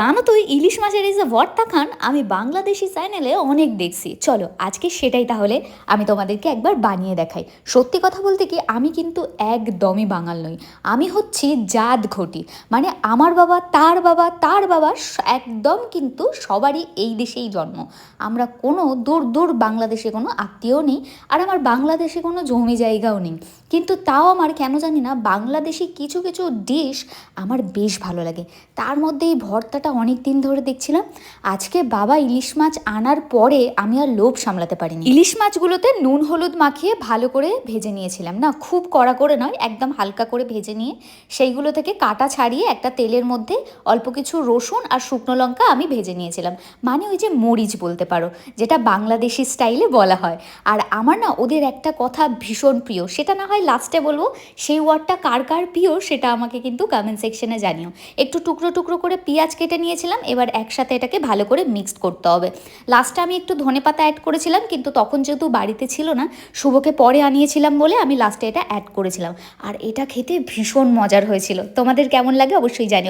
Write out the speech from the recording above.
জানো তো ইলিশ মাছের এই যে ভর্তা খান, আমি বাংলাদেশি চ্যানেলে অনেক দেখছি। চলো, আজকে সেটাই তাহলে আমি তোমাদেরকে একবার বানিয়ে দেখাই। সত্যি কথা বলতে কি, আমি কিন্তু একদমই বাঙাল নই। আমি হচ্ছি জাত ঘটি। মানে আমার বাবা, তার বাবা তার বাবা একদম কিন্তু সবারই এই দেশেই জন্ম। আমরা কোনো দূর দূর বাংলাদেশে কোনো আত্মীয় নেই, আর আমার বাংলাদেশে কোনো জমি জায়গাও নেই। কিন্তু তাও আমার কেন জানি না, বাংলাদেশি কিছু কিছু ডিশ আমার বেশ ভালো লাগে। তার মধ্যে এই ভর্তাটা অনেক দিন ধরে দেখছিলাম। আজকে বাবা ইলিশ মাছ আনার পরে আমি আর লোভ সামলাতে পারিনি। ইলিশ মাছগুলোতে নুন, হলুদ মাখিয়ে ভালো করে ভেজে নিয়েছিলাম। না, খুব কড়া করে নয়, একদম হালকা করে ভেজে নিয়ে সেইগুলো থেকে কাটা ছাড়িয়ে একটা তেলের মধ্যে অল্প কিছু রসুন আর শুকনো লঙ্কা আমি ভেজে নিয়েছিলাম। মানে ওই যে মরিচ বলতে পারো, যেটা বাংলাদেশি স্টাইলে বলা হয়। আর আমার না ওদের একটা কথা ভীষণ প্রিয়, সেটা না হয় লাস্টে বলব, সেই ওয়ার্ডটা কার কার প্রিয় সেটা আমাকে কিন্তু কমেন্ট সেকশনে জানিও। একটু টুকরো টুকরো করে পেঁয়াজ কেটে নিয়েছিলাম, এবার একসাথে এটাকে ভালো করে মিক্সড করতে হবে। লাস্টে আমি একটু ধনে পাতা অ্যাড করেছিলাম, কিন্তু তখন যেহেতু বাড়িতে ছিল না, শুভকে পরে আনিয়েছিলাম বলে আমি লাস্টে এটা অ্যাড করেছিলাম। আর এটা খেতে ভীষণ মজার হয়েছিল। তোমাদের কেমন লাগে অবশ্যই জানিও।